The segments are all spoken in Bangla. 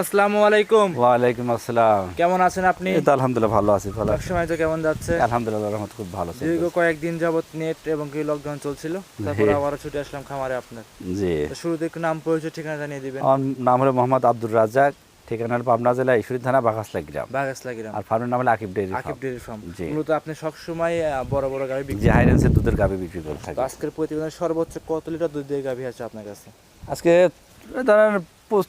আসসালামু আলাইকুম। আসসালাম। কেমন আছেন আপনি? এই তো আলহামদুলিল্লাহ ভালো আছি ভালো সময় তো কেমন যাচ্ছে? আলহামদুলিল্লাহ রহমত খুব ভালো দীর্ঘ কয়েকদিন যাবত নেট এবং কি লকডাউন চলছিল। তারপর জি। ছুটে আসলাম খামারে আপনার। জি। শুরুতে একটু নাম পরিচয় ঠিকানা জানিয়ে দিবেন। আমার নাম হলো মোহাম্মদ আব্দুর ঠিকানা পাবনা জেলা ঈশ্বরী থানা বাঘাসলা গ্রাম। বাগাসলা গ্রাম। আর ফার্মের নাম হলো Akib dairy Akib dairy farm. মূলত আপনি সবসময় বড় বড় গাভি বিক্রি যে হাইরেন্সের দুধের গাবি বিক্রি করে তো থাকি আজকের প্রতিবেদনে সর্বোচ্চ কত লিটার দুধ দিয়ে গাভি আছে আপনার কাছে? আজকে ধরেন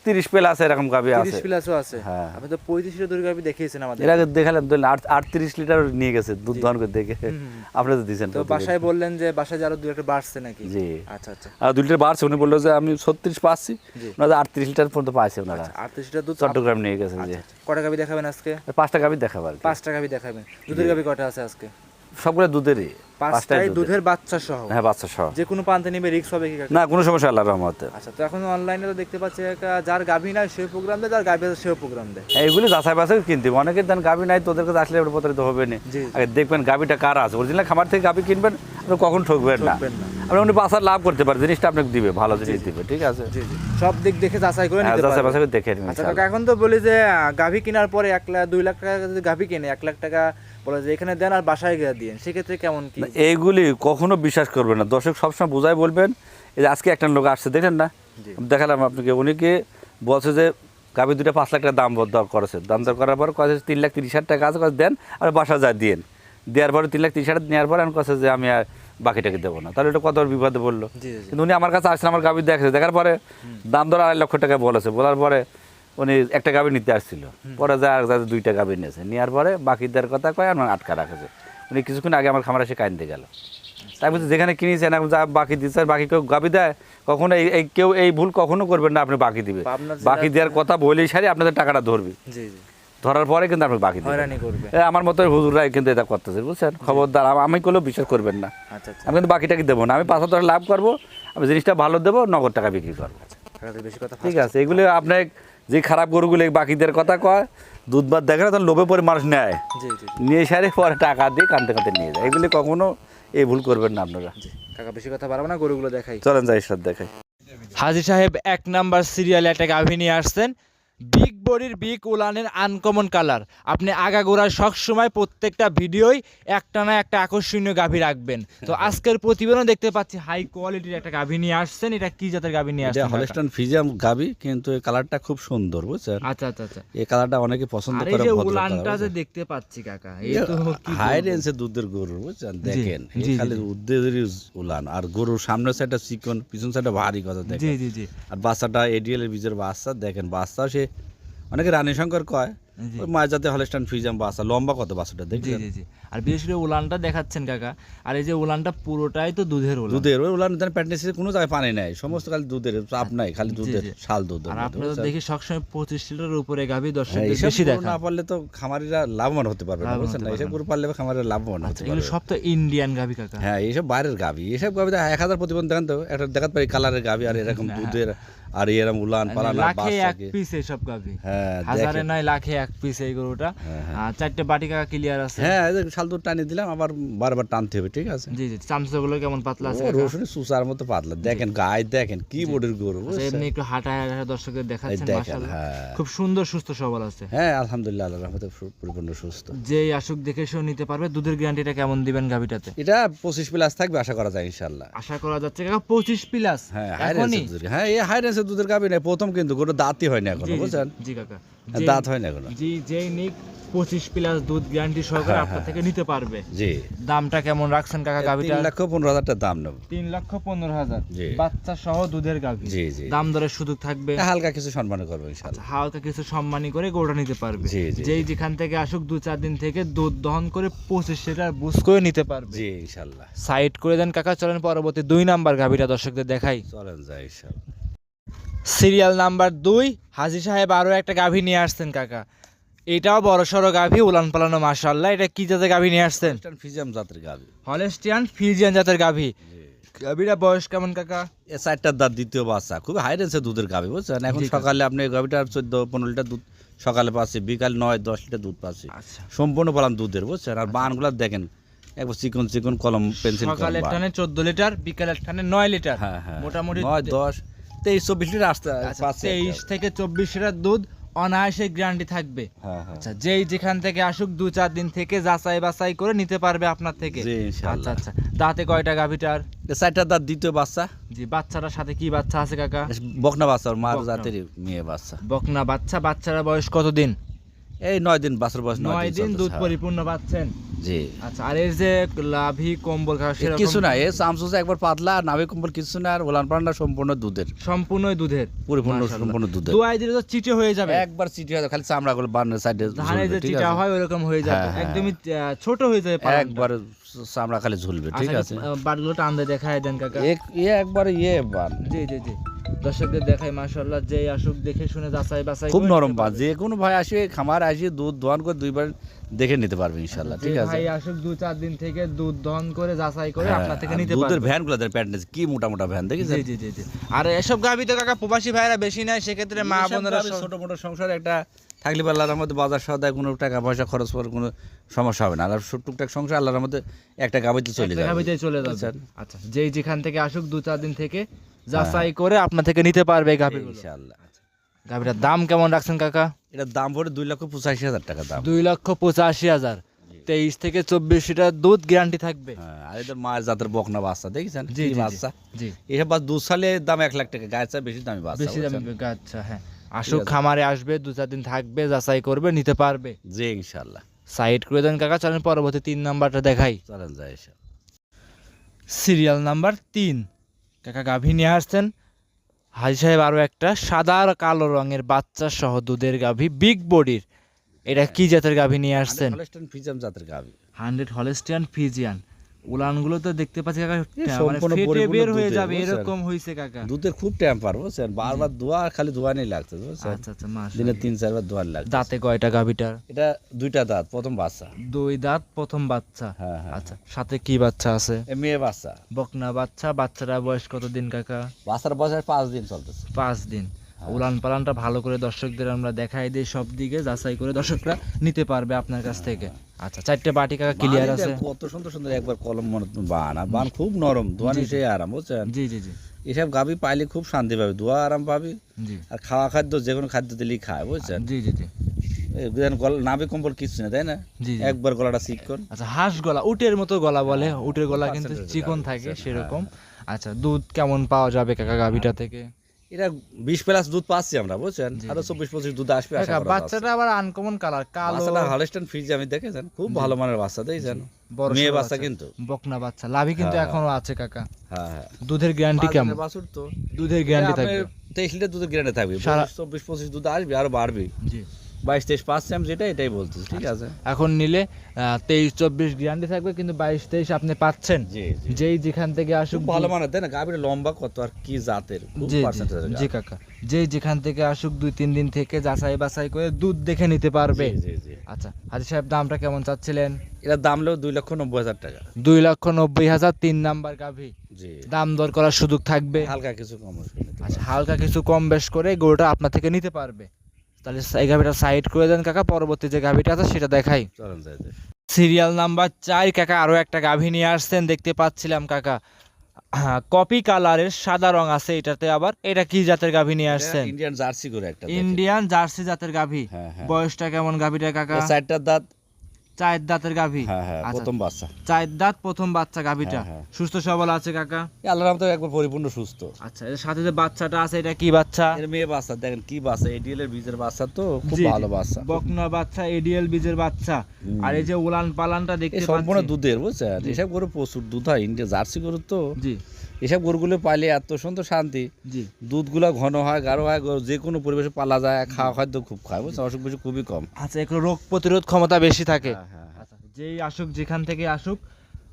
তিরিশ পেল আছে এরকম গাবি তিরিশ আছে। প্লাসও আছে। হ্যাঁ। আপনি তো পঁয়ত্রিশ লিটার গাভি দেখিয়েছেন আমাদের। এর আগে দেখালাম আটত্রিশ লিটার নিয়ে গেছে দুধ দহন করে দেখে। আপনি তো দিয়েছেন তো বাসায় বললেন যে বাসায় যে আরও দু একটা বাড়ছে নাকি? জি। আচ্ছা আচ্ছা। আর দুই লিটার বাড়ছে উনি বলল যে আমি ছত্রিশ পাচ্ছি। ওনারা আটত্রিশ লিটার পর্যন্ত পাইছে ওনারা আটত্রিশ লিটার দুধ চট্টগ্রাম নিয়ে গেছে যে কটা গাভি দেখাবেন আজকে? পাঁচটা গাবি দেখাবো আর কি। পাঁচটা গাভি দেখাবেন। দুধের গাভি কটা আছে আজকে? সবগুলো দুধেরই পাঁচটাই দুধের। বাচ্চা সহ? হ্যাঁ বাচ্চা সহ। যে কোনো পান্তে নিবে রিক্স হবে কি না কোনো সমস্যা আল্লাহ রহমতে। আচ্ছা তো এখন অনলাইনে তো দেখতে পাচ্ছি একটা যার গাভি নাই সে প্রোগ্রাম দেয় যার গাভি আছে সেও প্রোগ্রাম দেয়। এইগুলি যাচাই বাছাই কিনতে হবে। অনেকের দেন নাই তোদের কাছে আসলে প্রতারিত হবে না। আগে দেখবেন গাবিটা কার আছে। অরিজিনাল খামার থেকে গাবি কিনবেন আপনি কখন ঠকবেন না। আপনি উনি বাসার লাভ করতে পারে জিনিসটা আপনাকে দিবে ভালো জিনিস দিবে ঠিক আছে? সব দিক দেখে যাচাই করে হ্যাঁ, নিতে যাচাই বাছাই দেখে আচ্ছা এখন তো বলি যে গাভি কেনার পরে এক লাখ দুই লাখ টাকা যদি গাভি কেনে এক লাখ টাকা বলে যে এখানে দেন আর বাসায় গিয়ে দিন সেক্ষেত্রে কেমন কি? এইগুলি কখনো বিশ্বাস করবেন না। দর্শক সবসময় বোঝাই বলবেন এই যে আজকে একটা লোক আসছে দেখেন না? দেখালাম আপনাকে উনি কি বলছে যে গাভি দুটো পাঁচ লাখ টাকা দাম দর করেছে। দাম দর করার পর কয়েছে তিন লাখ তিরিশ হাজার টাকা আছে দেন আর বাসা যায় দিয়েন। দেওয়ার পরে তিন লাখ তিরিশ হাজার নেওয়ার পরে আমি কাছে যে আমি আর বাকিটাকে দেবো না। তাহলে এটা কত বিপদে বলল কিন্তু উনি আমার কাছে আসছেন আমার গাভি দেখেছে। দেখার পরে দাম দর আড়াই লক্ষ টাকা বলেছে। বলার পরে উনি একটা গাভি নিতে আসছিল। পরে যা যাতে দুইটা গাভি নিয়েছে। নেওয়ার পরে বাকি দেওয়ার কথা কয় আমার আটকা রাখেছে উনি কিছুক্ষণ আগে আমার খামার এসে কাইনতে গেল। তাই বলছি যেখানে কিনেছেন এখন যা বাকি দিচ্ছে বাকি কেউ গাভি দেয় কখনো এই কেউ এই ভুল কখনো করবেন না আপনি বাকি দিবে। বাকি দেওয়ার কথা বলেই সারি আপনাদের টাকাটা ধরবি। ধরার পরে কিন্তু আপনি বাকি আমার মতো হুজুরাই কিন্তু এটা করতেছে বুঝছেন? খবরদার আম- করলেও বিশ্বাস করবেন না। আচ্ছা আচ্ছা। আমি কিন্তু বাকিটাকে দেবো না? আমি পাঁচ হাজার লাভ করব আমি জিনিসটা ভালো দেবো নগদ টাকা বিক্রি করব। বেশি কথা ঠিক আছে এগুলো আপনার যে খারাপ গরুগুলো বাকিদের কথা কয় দুধ বাদ দেখে না তখন লোভে পরে মানুষ নেয়। জি জি নিয়ে সারে পরে টাকা দিয়ে কানতে কানতে নিয়ে যায়। এগুলি কখনো এই ভুল করবেন না আপনারা। টাকা কাকা বেশি কথা পারব না গরুগুলো দেখাই। চলেন যাই সব দেখাই। হাজির সাহেব এক নাম্বার সিরিয়ালে একটা গাভী নিয়ে আসছেন। বিগ বডির বিগ উলানের আনকমন কালার আপনি আগাগোড়া সব সময় প্রত্যেকটা ভিডিওই একটা না একটা আকর্ষণীয় গাভী রাখবেন। তো আজকের প্রতিবেদন দেখতে পাচ্ছি হাই কোয়ালিটির একটা গাভী নিয়ে আসছেন। এটা কি জাতের গাভী নিয়ে আসছেন? হলস্টান ফিজিয়াম গাবি কিন্তু এই কালারটা খুব সুন্দর বুঝছেন? আচ্ছা আচ্ছা আচ্ছা। এই কালারটা অনেকে পছন্দ আর এই করে ভদ্র উলানটা যে দেখতে পাচ্ছি কাকা এই তো হাই রেঞ্জের দুধের গরু বুঝছেন? দেখেন এই জি, জি, খালি জি। উলান। আর গরুর সামনের সাইডটা চিকন পিছন সাইডটা ভারী কথা জি দেখেন। জি জি। আর বাচ্চাটা এডিএল এর বীজের বাচ্চা দেখেন বাচ্চা সে অনেকে রানী শঙ্কর কয় জাতে হলস্টান লম্বা কত বাচ্চাটা জি জি জি। আর বিশেষ করে উলানটা দেখাচ্ছেন কাকা। আর এই যে উলানটা পুরোটাই তো দুধের উলান। দুধের ওই উলান কোনো জায়গায় পানি নাই সমস্ত খালি দুধের চাপ নাই খালি দুধের শাল দুধ আর আপনারা দেখি সবসময় পঁচিশ লিটারের উপরে গাভী হ্যাঁ, বেশি দেখা না পারলে তো খামারিরা লাভবান হতে পারবে না বুঝছেন না? পারবে গরু পারলে খামারিরা লাভবান হতে আচ্ছা পারবে। সব তো ইন্ডিয়ান গাভী কাকা। হ্যাঁ এইসব বাইরের গাভি এইসব গাভি এক হাজার প্রতিবন্ধ দেখেন তো একটা দেখাতে পারি কালারের গাভি আর এরকম দুধের আর উলান পালান মানে লাখে এক পিস গাভী হ্যাঁ হাজারে নয় লাখে এক পিস এই গরুটা। চারটে বাটি কাকা ক্লিয়ার আছে। হ্যাঁ টানিয়ে দিলাম আবার বারবার টানতে হবে ঠিক আছে? জি জি চামচাগুলো কেমন পাতলা আছে? রসুনের সুসার মতো পাতলা। দেখেন গায়ে দেখেন কি বোর্ডের গরু আচ্ছা, এমনি একটু হাঁটা হাঁটা দর্শকের এই দেখাচ্ছেন মাশাআল্লাহ। হ্যাঁ। খুব সুন্দর সুস্থ সবল আছে। হ্যাঁ আলহামদুলিল্লাহ আল্লাহ রহমতে পরিপূর্ণ সুস্থ। যেই আসুক দেখে সেও নিতে পারবে। দুধের গ্যারান্টিটা কেমন দিবেন গাভীটাতে? এটা পঁচিশ প্লাস থাকবে আশা করা যায় ইনশাল্লাহ আশা করা যাচ্ছে কাকা পঁচিশ প্লাস হ্যাঁ হ্যাঁ এই হাই রেঞ্জের দুধের গাবি নাই প্রথম কিন্তু গরু দাঁতই হয় না এখনও বুঝছেন? জি কাকা। হ্যাঁ, দাঁত হয় না এখনও। জি যেই নিক পঁচিশ প্লাস দুধ গ্যারান্টি সহকারে হ্যাঁ, আপনার থেকে নিতে পারবে। জি। দামটা কেমন রাখছেন কাকা তিন গাভিটা লক্ষ পনেরো হাজার টাকা দাম নেব। তিন লক্ষ পনেরো হাজার। বাচ্চা সহ দুধের গাভি। জি জি। দাম দরের সুযোগ থাকবে। হালকা কিছু সম্মান করব ইনশাল্লাহ। হালকা কিছু সম্মানী করে গরুটা নিতে পারবে। যেই যেখান থেকে আসুক দু চার দিন থেকে দুধ দহন করে পঁচিশ লিটার বুস করে নিতে পারবে। জি ইনশাল্লাহ। সাইড করে দেন কাকা চলেন পরবর্তী দুই নাম্বার গাভিটা দর্শকদের দেখাই। চলেন যাই ইনশাল্লাহ। সিরিয়াল নাম্বার দুই হাজি সাহেব আরও একটা গাভী নিয়ে আসছেন কাকা। এটাও বড় সড়ো গাভী উলান পালানো মাশাল্লাহ এটা কি জাতের গাভী নিয়ে আসছেন? ফিজিয়াম জাতের গাবি হলেস্টিয়ান ফিজিয়ান জাতের গাভী। গাভীটা বয়স কেমন কাকা? এ চারটার দাঁত দ্বিতীয় বাচ্চা। খুব হাই দুধের গাবি বুঝছেন? এখন সকালে আপনি গাবিটা চোদ্দ পনেরো লিটার দুধ সকালে পাচ্ছি বিকাল নয় দশ লিটার দুধ পাচ্ছি। আচ্ছা। সম্পূর্ণ পালাম দুধের বুঝছেন? আর বানগুলো দেখেন একবার চিকন চিকন কলম পেন্সিল সকালের টানে চোদ্দ লিটার বিকালের টানে নয় লিটার। হ্যাঁ হ্যাঁ। মোটামুটি নয় দশ তেইশ চব্বিশ লিটার আসতে আচ্ছা, তেইশ থেকে চব্বিশ লিটার দুধ অনায়াসে গ্যারান্টি থাকবে। হ্যাঁ হ্যাঁ। আচ্ছা যেই যেখান থেকে আসুক দু চার দিন থেকে যাচাই বাছাই করে নিতে পারবে আপনার থেকে। আচ্ছা আচ্ছা। দাঁতে কয়টা গাভিটার? চারটা দাঁত দ্বিতীয় বাচ্চা। জি বাচ্চাটার সাথে কি বাচ্চা আছে কাকা? বকনা বাচ্চা মার। জাতের মেয়ে বাচ্চা। বকনা বাচ্চা বাচ্চারা বয়স কতদিন? এই নয় দিন বাছর বয়স নয় দিন দুধ হ্যাঁ। পরিপূর্ণ পাচ্ছেন? জি। আচ্ছা আর এর যে লাভি কম্বল কিছু না এ চামচুসে একবার পাতলা আর নাভি কম্বল কিছু না আর ওলান পালানটা সম্পূর্ণ দুধের। সম্পূর্ণ দুধের। পরিপূর্ণ সম্পূর্ণ দুধের। দোয়াই দিলে তো চিটে হয়ে যাবে। একবার চিটি হয় খালি চামড়া গুলো সাইডে ধানে যে চিটা হয় ওরকম হয়ে যাবে। হ্যাঁ, হ্যাঁ, একদমই ছোট হয়ে যাবে একবার চামড়া খালি ঝুলবে ঠিক আচ্ছা, আছে? বাটগুলো টান দেখায় দেন কাকা। এক ইয়ে একবার ইয়ে বান জি জি জি। দর্শকদের দেখাই যে আসুক দেখে শুনে যাচাই বাছাই খুব নরম পা যে কোনো ভাই আসে খামার আসে দুধ দোয়ান করে দুইবার দেখে নিতে পারবে ইনশাল্লাহ ঠিক আছে? ভাই আসুক দু চার দিন থেকে দুধ দহন করে যাচাই করে হ্যাঁ, আপনার থেকে নিতে নিতে দুধের ভ্যানগুলো প্যাটনেস কি মোটা মোটা ভ্যান দেখেছেন? জি জি জি আর এসব গাভি তো কাকা প্রবাসী ভাইরা বেশি নাই সেক্ষেত্রে মা বোনেরা ছোট মোটো সংসার একটা থাকলে আল্লাহর মধ্যে বাজার সদায় কোনো টাকা পয়সা খরচ করার কোনো সমস্যা হবে না। আর টুকটাক সংসার আল্লাহর মধ্যে একটা গাবিতে চলে যাবে। গাভীতেই চলে যাবে? আচ্ছা যেই যেখান থেকে আসুক দু চার দিন থেকে যাচাই করে আপনার থেকে নিতে পারবে গাভিগুলো। ইনশাআল্লাহ। গাভিটার দাম কেমন রাখছেন কাকা? এটার দাম পড়ে দুই লক্ষ পঁচাশি হাজার টাকা দাম। দুই লক্ষ পঁচাশি হাজার। তেইশ থেকে চব্বিশ লিটার দুধ গ্যারান্টি থাকবে। হ্যাঁ আর এদের মায়ের জাতের বকনা বাচ্চা দেখেছেন? জি। বাচ্চা? জি। এসব বাস দুধ সালে দাম এক লাখ টাকা চেয়ে বেশি দামি বাচ্চা বেশি দামি আচ্ছা হ্যাঁ। আসুক খামারে আসবে দু চার দিন থাকবে যাচাই করবে নিতে পারবে। জি ইনশাল্লাহ সাইড করে দেন কাকা চলেন পরবর্তী তিন নাম্বারটা দেখাই। চলেন এসব সিরিয়াল নাম্বার তিন। কাকা গাভী নিয়ে আসছেন। হাজি সাহেব আরও একটা সাদা আর কালো রঙের বাচ্চা সহ দুধের গাভী বিগ বডির। এটা কি জাতের গাভী নিয়ে আসছেন? জাতের গাভি। Hundred Holstein Friesian. উলানগুলো তো দেখতে পাচ্ছি কাকা মানে সম্পূর্ণ ফেটে বের হয়ে যাবে এরকম হয়েছে কাকা। দুধের খুব বুঝছেন? বারবার ধোয়া খালি ধোয়া নেই লাগছে বুঝছেন? আচ্ছা আচ্ছা মাস দিনে তিন চারবার ধোয়ার লাগছে। দাঁতে কয়টা গাভীটার এটা দুইটা দাঁত প্রথম বাচ্চা। দুই দাঁত প্রথম বাচ্চা? হ্যাঁ হ্যাঁ আচ্ছা সাথে কি বাচ্চা আছে? মেয়ে বাচ্চা। বকনা বাচ্চা বাচ্চারা বয়স কতদিন কাকা? বাচ্চার বয়স পাঁচ দিন চলতেছে। পাঁচ দিন। হ্যাঁ। উলান পালানটা ভালো করে দর্শকদের আমরা দেখাই দিই সব দিকে যাচাই করে দর্শকরা নিতে পারবে আপনার কাছ থেকে। আচ্ছা চারটে বাটি কাকা ক্লিয়ার আছে? কত সুন্দর সুন্দর একবার কলম মনে বান আর বান খুব নরম ধোয়ানি সে আরাম বুঝছেন? জি জি জি। এসব গাভি পাইলে খুব শান্তি পাবে ধোয়া আরাম পাবি। জি। আর খাওয়া খাদ্য যে কোনো খাদ্য দিলেই খায় বুঝছেন? জি জি জি। গলা নাভি কম্বল কিছু না তাই না? জি জি। একবার গলাটা শিক্ষণ আচ্ছা হাঁস গলা উটের মতো গলা বলে হ্যাঁ, উটের গলা কিন্তু চিকন থাকে সেরকম। আচ্ছা দুধ কেমন পাওয়া যাবে কাকা গাভিটা থেকে? এটা বিশ প্লাস দুধ পাচ্ছি আমরা বুঝছেন? আরও চব্বিশ পঁচিশ দুধ আসবে। বাচ্চাটা আবার আনকমন কালার কালো। বাচ্চাটা হলস্টাইন ফ্রিজ আমি দেখেছেন? খুব ভালো মানের বাচ্চা দেখেছেন? বড় মেয়ে বাচ্চা কিন্তু। বকনা বাচ্চা লাভি কিন্তু হ্যাঁ, এখনও আছে কাকা। হ্যাঁ হ্যাঁ। দুধের গ্যারান্টি কেমন? বাছুর তো। দুধের গ্যারান্টি থাকবে। তেইশ লিটার দুধের গ্যারান্টি থাকবে। চব্বিশ পঁচিশ দুধ আসবে আরও বাড়বে। জি। বাইশ তেইশ পাচ্ছি আমি যেটা এটাই বলতেছি ঠিক আছে? এখন নিলে তেইশ চব্বিশ গ্যারান্টি থাকবে কিন্তু বাইশ তেইশ আপনি পাচ্ছেন। যেই যেখান থেকে আসুক ভালো তাই না? গাভীর লম্বা কত আর কি জাতের? জি। কাকা। যেই যেখান থেকে আসুক দুই তিন দিন থেকে যাচাই বাছাই করে দুধ দেখে নিতে পারবে। আচ্ছা হাজি সাহেব দামটা কেমন চাচ্ছিলেন? এটার দাম লেও দুই লক্ষ নব্বই হাজার টাকা। দুই লক্ষ নব্বই হাজার তিন নাম্বার গাভি। দাম দর করার সুযোগ থাকবে। হালকা কিছু কম আচ্ছা হালকা কিছু কম বেশ করে গরুটা আপনার থেকে নিতে পারবে। তাহলে এই গাভিটা সাইড করে দেন কাকা পরবর্তী যে গাভিটা আছে সেটা দেখাই। সিরিয়াল নাম্বার চার কাকা আরও একটা গাভী নিয়ে আসছেন দেখতে পাচ্ছিলাম কাকা। কপি কালারের সাদা রং আছে এটাতে আবার। এটা কি জাতের গাভী নিয়ে আসছেন? ইন্ডিয়ান জার্সি করে একটা ইন্ডিয়ান জার্সি জাতের গাভী। হ্যাঁ হ্যাঁ। বয়সটা কেমন গাভীটা কাকা? চারটা দাঁত চায়ের দাঁতের গাভী। হ্যাঁ হ্যাঁ আচ্ছা। প্রথম বাচ্চা। চায়ের দাঁত প্রথম বাচ্চা গাভীটা। হ্যাঁ। সুস্থ সবল আছে কাকা? এই আল্লাহর রহমতে একবার পরিপূর্ণ সুস্থ। আচ্ছা এর সাথে যে বাচ্চাটা আছে এটা কি বাচ্চা? এর মেয়ে বাচ্চা দেখেন কি বাচ্চা এডিএল এর বীজের বাচ্চা তো খুব। ভালো বাচ্চা। বকনা বাচ্চা এডিএল বীজের বাচ্চা। আর এই যে উলান পালানটা দেখতে সম্পূর্ণ দুধের বুঝছেন? এসব গরু প্রচুর দুধ হয় ইন্ডিয়া জার্সি গরু তো। জি। এসব গরুগুলো পাইলে এত সুন্দর শান্তি। জি। দুধগুলো ঘন হয় গাঢ় হয় যে কোনো পরিবেশে পালা যায় খাওয়া খাদ্য খুব খায় বুঝছেন? অসুখ বিসুখ খুবই কম। আচ্ছা একটু রোগ প্রতিরোধ ক্ষমতা বেশি থাকে। হ্যাঁ, হ্যাঁ, হ্যাঁ। আচ্ছা যেই আসুক যেখান থেকে আসুক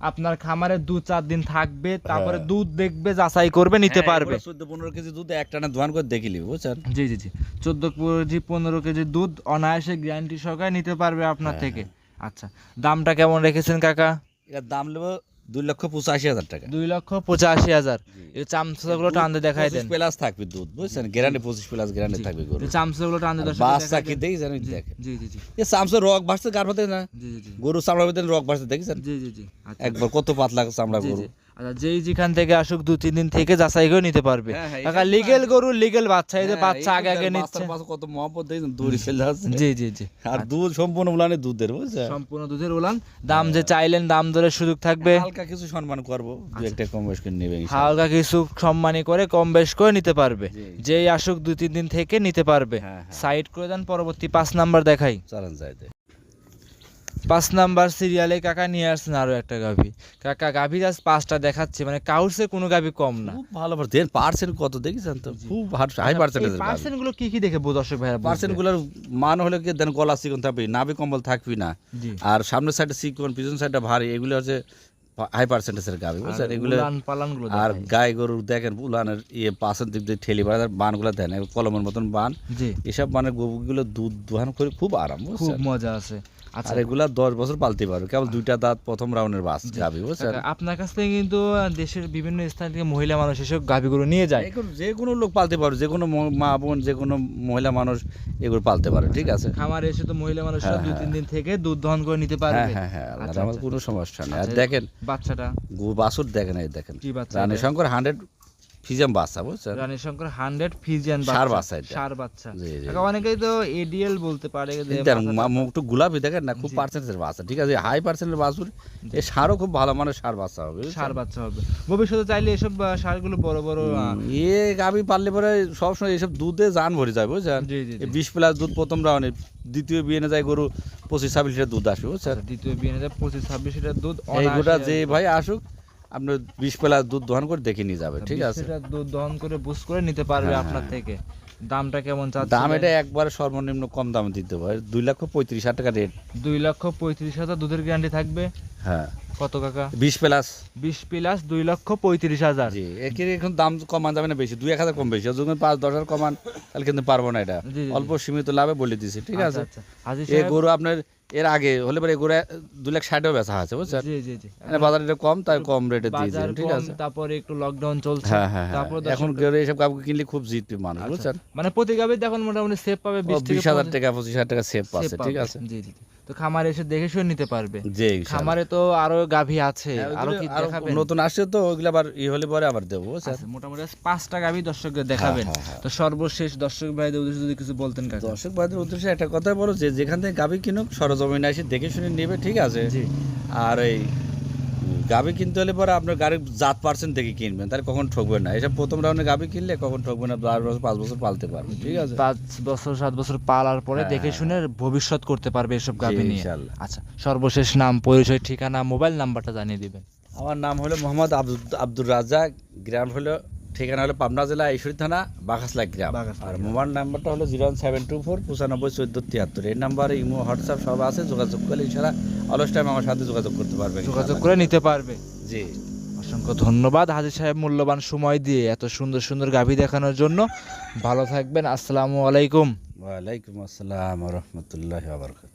আপনার খামারে দু চার দিন থাকবে তারপরে। দুধ দেখবে যাচাই করবে নিতে পারবে। চোদ্দ পনেরো কেজি দুধ একটানা দোয়ান করে দেখিলি বুঝছেন? জি জি জি। চোদ্দ কেজি পনেরো কেজি দুধ অনায়াসে গ্যারান্টি সহকারে নিতে পারবে আপনার থেকে। আচ্ছা দামটা কেমন রেখেছেন কাকা? এটার দাম নেব দুই লক্ষ পঁচাশি হাজার টাকা। দুই লক্ষ পঁচাশি হাজার। এই চামচাগুলো টানতে দেখাই দেন। প্লাস থাকবে দুধ বুঝছেন? গ্যারান্টি পঁচিশ প্লাস গ্যারান্টি থাকবে গরু চামচাগুলো টানতে দর্শক বাচ্চা কি দেখি দেখেন। জি জি জি। এই চামচা রক ভাসছে গার না জি জি গরু চামড়ার ভিতরে রক ভাসছে দেখেছেন? জি জি জি। আচ্ছা। একবার কত পাতলা চামড়া গরু। আচ্ছা যেই যেখান থেকে আসুক দু তিন দিন থেকে যাচাই করে নিতে পারবে। হ্যাঁ, হ্যাঁ, কাকা লিগেল গরু লিগেল বাচ্চা এই যে হ্যাঁ, বাচ্চা আগে আগে নিচ্ছে। কত মহব্বত দেখছেন? যাচ্ছে জি জি জি। আর দুধ সম্পূর্ণ উলানে দুধের বুঝছেন? সম্পূর্ণ দুধের উলান। দাম যে চাইলেন দাম দরের সুযোগ থাকবে। হালকা কিছু সম্মান করব দু একটা কম বেশ করে নেবে হালকা কিছু সম্মানী করে কম বেশ করে নিতে পারবে। যেই আসুক দুই তিন দিন থেকে নিতে পারবে। হ্যাঁ, হ্যাঁ। সাইড করে দেন পরবর্তী পাঁচ নাম্বার দেখাই। চলেন যাইতে পাঁচ নাম্বার সিরিয়ালে কাকা নিয়ে আসছেন আরও একটা গাভি। কাকা গাভি আজ পাঁচটা দেখাচ্ছে মানে কাউসে কোনো গাভি কম না। খুব ভালো দেন পার্সেন্ট কত দেখেছেন তো? খুব হাই পার্সেন্টেজ পার্সেন্টগুলো কি কি দেখে দর্শক ভাইরা পার্সেন্টগুলোর মান হলে কি দেন গলা চিকন থাকবে নাভি কম্বল থাকবি না। আর সামনের সাইডে চিকন পিছন সাইডটা ভারী এগুলো হচ্ছে হাই পার্সেন্টেজের গাবি বুঝছেন? এগুলো আর গায়ে গরু দেখেন উলানের ইয়ে পাশের দিক দিয়ে ঠেলি বাড়ার বানগুলো দেন কলমের মতন বান। এসব বানের গরুগুলো দুধ দোহান করে খুব আরাম খুব মজা আছে। আর এগুলা দশ বছর পালতে পারবে। কেবল দুইটা দাঁত প্রথম রাউন্ডের বাস গাবি বুঝছেন? আপনার কাছ থেকে কিন্তু দেশের বিভিন্ন স্থান থেকে মহিলা মানুষ এসব গাভিগুলো নিয়ে যায়। যে কোনো লোক পালতে পারবে যে কোনো মা বোন যে কোনো মহিলা মানুষ এগুলো পালতে পারে ঠিক আছে? খামারে এসে তো মহিলা মানুষরা হ্যাঁ, দুই তিন দিন থেকে দুধ দহন করে নিতে পারবে। হ্যাঁ হ্যাঁ হ্যাঁ আচ্ছা, আমার আচ্ছা। কোনো সমস্যা নেই। আর আচ্ছা, দেখেন বাচ্চাটা? বাছুর দেখেন এই দেখেন। কি বাচ্চা রানী শঙ্কর হান্ড্রেড ফিজাম বাচ্চা বুঝছেন? রানী শঙ্কর হান্ড্রেড ফিজিয়ান ষাঁড় বাচ্চা। সার বাচ্চা। অনেকেই তো এডিএল বলতে পারে যে এই দেখেন মাথাটা- মা- মুখ একটু গোলাপি দেখেন না খুব পার্সেন্টের বাচ্চা ঠিক আছে? হাই পার্সেন্টের বাছুর এই সারও খুব ভালো মানের সার বাচ্চা হবে? ষাঁড় বাচ্চা হবে। ভবিষ্যতে চাইলে এসব ষাঁড়গুলো বড় বড় এ গাবি পারলে পরে সবসময় এইসব দুধে জান ভরে যায় বুঝছেন। এই বিশ প্লাস দুধ প্রথম রাউন্ডে দ্বিতীয় বিয়ে যায় গরু পঁচিশ ছাব্বিশ লিটার দুধ আসবে বুঝছেন? দ্বিতীয় বিয়ে নিয়ে পঁচিশ ছাব্বিশ লিটার দুধ এইগুলা অনায়াসে যে ভাই আসুক আপনার বিশ প্লাস দুধ দহন করে দেখে নিয়ে যাবে ঠিক আছে? দুধ দহন করে বুস করে নিতে পারবে হ্যাঁ, আপনার থেকে। দামটা কেমন চাচ্ছে দাম এটা একবারে সর্বনিম্ন কম দামে দিতে হবে দুই লক্ষ পঁয়ত্রিশ হাজার টাকা রেট দুই লক্ষ পঁয়ত্রিশ হাজার দুধের গ্যারান্টি থাকবে? হ্যাঁ। কত কাকা? বিশ প্লাস। বিশ প্লাস দুই লক্ষ পঁয়ত্রিশ হাজার। জি একে এখন দাম কমান যাবে না বেশি দুই এক হাজার কম বেশি। যদি পাঁচ দশ হাজার কমান তাহলে কিন্তু পারব না এটা। অল্প সীমিত লাভে বলে দিছি ঠিক আছে? আচ্ছা, আচ্ছা। এই গরু আপনার এর আগে হলে পরে এই গরু দুই লাখ ষাটেও বেচা আছে বুঝছেন? জি জি জি। মানে বাজার এটা কম তাই কম রেটে দিয়ে বাজার দিন ঠিক আছে? তারপরে একটু লকডাউন চলছে হ্যাঁ হ্যাঁ তারপর এখন গরে এইসব কাপড় কিনলে খুব জিতবে মানুষ বুঝছেন? মানে প্রতি গাবে দেখুন মোটামুটি সেফ পাবে বিশ হাজার টাকা পঁচিশ হাজার টাকা সেফ আছে পাচ্ছে ঠিক আছে? জি জি। তো খামারে এসে দেখে শুনে নিতে পারবে। জি খামারে তো আরও গাভী আছে হ্যাঁ, আরও কি দেখাবেন? নতুন আসছে তো ওইগুলো আবার ই হলে পরে আবার দেবো আচ্ছা, মোটামুটি পাঁচটা গাভী দর্শকদের দেখাবেন। হ্যাঁ, হ্যাঁ। তো সর্বশেষ দর্শক ভাইদের উদ্দেশ্যে যদি কিছু বলতেন কাকা। দর্শক ভাইদের উদ্দেশ্যে একটা কথা বলো যে যেখান থেকে গাভী কিনুক সরজমিনে এসে দেখে শুনে নেবে ঠিক আছে? জি। আর এই গাবি কিনতে হলে পরে আপনার গাড়ির জাত পার্সেন্ট থেকে কিনবেন তাহলে কখন ঠকবেন না। এসব প্রথম রাউন্ডে গাবি কিনলে কখন ঠকবেন না চার বছর পাঁচ বছর পালতে পারবে ঠিক আছে? পাঁচ বছর সাত বছর পালার পরে হ্যাঁ, দেখে শুনে ভবিষ্যৎ করতে পারবে এসব গাভী নিয়ে। আচ্ছা সর্বশেষ নাম পরিচয় ঠিকানা মোবাইল নাম্বারটা জানিয়ে দিবেন। আমার নাম হলো মোহাম্মদ আব্দুল আব্দুর রাজ্জাক গ্রাম হলো ঠিকানা হলো পাবনা জেলা ঈশ্বরী থানা বাঘাসলা গ্রাম। আর মোবাইল নাম্বারটা হলো zero one seven two four পঁচানব্বই চোদ্দ তিয়াত্তর। এই নাম্বারে ইমো হোয়াটসঅ্যাপ সব আছে যোগাযোগ করলে ইনশাল্লাহ অলস টাইম আমার সাথে যোগাযোগ করতে পারবে যোগাযোগ করে নিতে পারবে। জি। অসংখ্য ধন্যবাদ হাজির সাহেব মূল্যবান সময় দিয়ে এত সুন্দর সুন্দর গাভী দেখানোর জন্য। ভালো থাকবেন আসসালামু আলাইকুম। ওয়ালাইকুম আসসালাম রহমতুল্লাহ আবরকাত